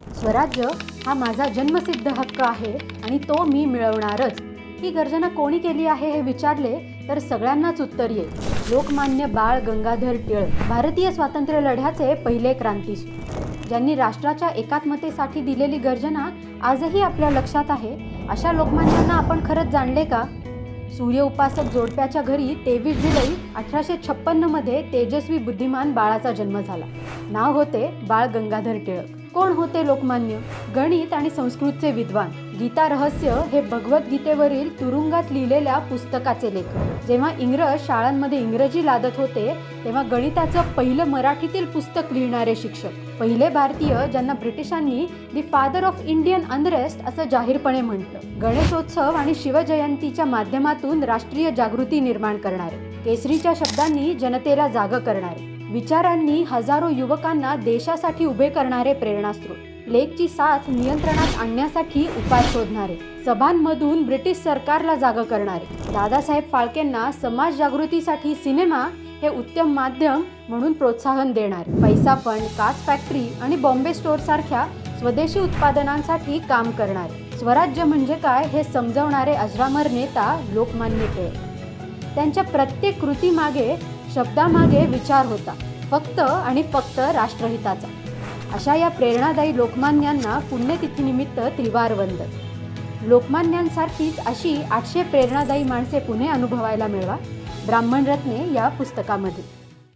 स्वराज्य हा माझा जन्मसिद्ध हक्क आहे आणि तो मी मिळवणारच. ही गर्जना कोणी केली आहे हे विचारले तर सगळ्यांनाच उत्तर येईल. लोकमान्य बाळ गंगाधर टिळक भारतीय स्वातंत्र्य लढ्याचे पहिले क्रांतीसूर ज्यांनी राष्ट्राच्या एकात्मतेसाठी दिलेली गर्जना आजही आपल्या लक्षात आहे अशा लोकमान्यांना आपण खरंच जाणले का? सूर्य उपासक जोडप्याच्या घरी तेवीस जुलै अठराशे छप्पन्नमध्ये तेजस्वी बुद्धिमान बाळाचा जन्म झाला. नाव होते बाळ गंगाधर टिळक. कोण होते लोकमान्य? गणित आणि संस्कृतचे विद्वान. गीता रहस्य हे भगवद्गीतेवरील तुरुंगात लिहिलेल्या पुस्तकाचे लेखक जेव्हा इंग्रज शाळांमध्ये इंग्रजी लादत होते तेव्हा गणिताचं पहिलं मराठीतील पुस्तक लिहिणारे शिक्षक. पहिले भारतीय ज्यांना ब्रिटिशांनी the father of Indian unrest असं जाहीरपणे म्हटलं. गणेशोत्सव आणि शिवजयंतीच्या माध्यमातून राष्ट्रीय जागृती निर्माण करणारे. केसरीच्या शब्दांनी जनतेला जाग करणारे. विचारांनी हजारो युवकांना देशासाठी उभे करणारे प्रेरणास्त्रोत लेकची साथ नियंत्रणात आणण्यासाठी उपाय शोधणारे. सभांमधून ब्रिटिश सरकारला जाग करणारे. दादासाहेब फाळकेंना समाज जागृतीसाठी सिनेमा हे उत्तम माध्यम म्हणून प्रोत्साहन देणारे. पैसा फंड काच फॅक्टरी आणि बॉम्बे स्टोअर सारख्या स्वदेशी उत्पादनांसाठी काम करणारे. स्वराज्य म्हणजे काय हे समजवणारे अजरामर नेता लोकमान्य टिळक. त्यांच्या प्रत्येक कृतीमागे शब्दामागे विचार होता फक्त आणि फक्त राष्ट्रहिताचा. अशा या प्रेरणादायी लोकमान्यांना पुण्यतिथीनिमित्त त्रिवार वंदन लोकमान्यांसारखीच अशी आठशे प्रेरणादायी माणसे पुणे अनुभवायला मिळवा ब्राह्मण रत्ने या पुस्तकामध्ये.